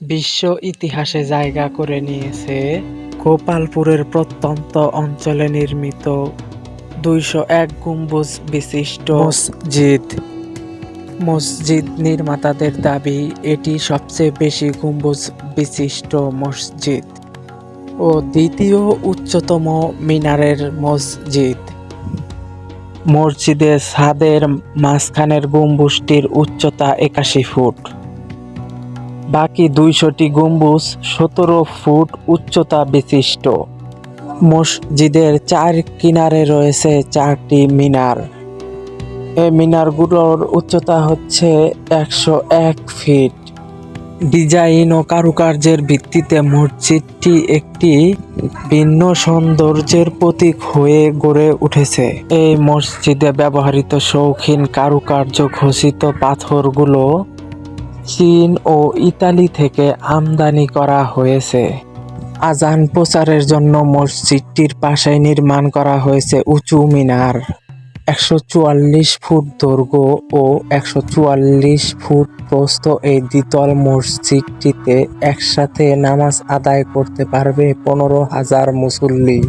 বিশ্ব ইতিহাসে জায়গা করে নিয়েছে গোপালপুরের প্রত্যন্ত অঞ্চলে নির্মিত দুইশো এক গম্বুজ বিশিষ্ট মসজিদ। মসজিদ নির্মাতাদের দাবি, এটি সবচেয়ে বেশি গম্বুজ বিশিষ্ট মসজিদ ও দ্বিতীয় উচ্চতম মিনারের মসজিদ। মসজিদের ছাদের মাঝখানের গম্বুজটির উচ্চতা একাশি ফুট। বাকি দুইশোটি গম্বুজ সতেরো ফুট উচ্চতা বিশিষ্ট। মসজিদের চার কিনারে রয়েছে চারটি মিনার। এই মিনারগুলোর উচ্চতা হচ্ছে একশো এক ফিট। ডিজাইন ও কারুকার্যের ভিত্তিতে মসজিদটি একটি ভিন্ন সৌন্দর্যের প্রতীক হয়ে গড়ে উঠেছে। এই মসজিদে ব্যবহৃত শৌখিন কারুকার্য ঘোষিত পাথরগুলো চীন ও ইতালি থেকে আমদানি করা হয়েছে। আজান প্রচারের জন্য মসজিদটির পাশে নির্মাণ করা হয়েছে উঁচু মিনার। একশো চুয়াল্লিশ ফুট দৈর্ঘ্য ও একশো চুয়াল্লিশ ফুট প্রস্থ এই দ্বিতল মসজিদটিতে একসাথে নামাজ আদায় করতে পারবে পনেরো হাজার মুসল্লি।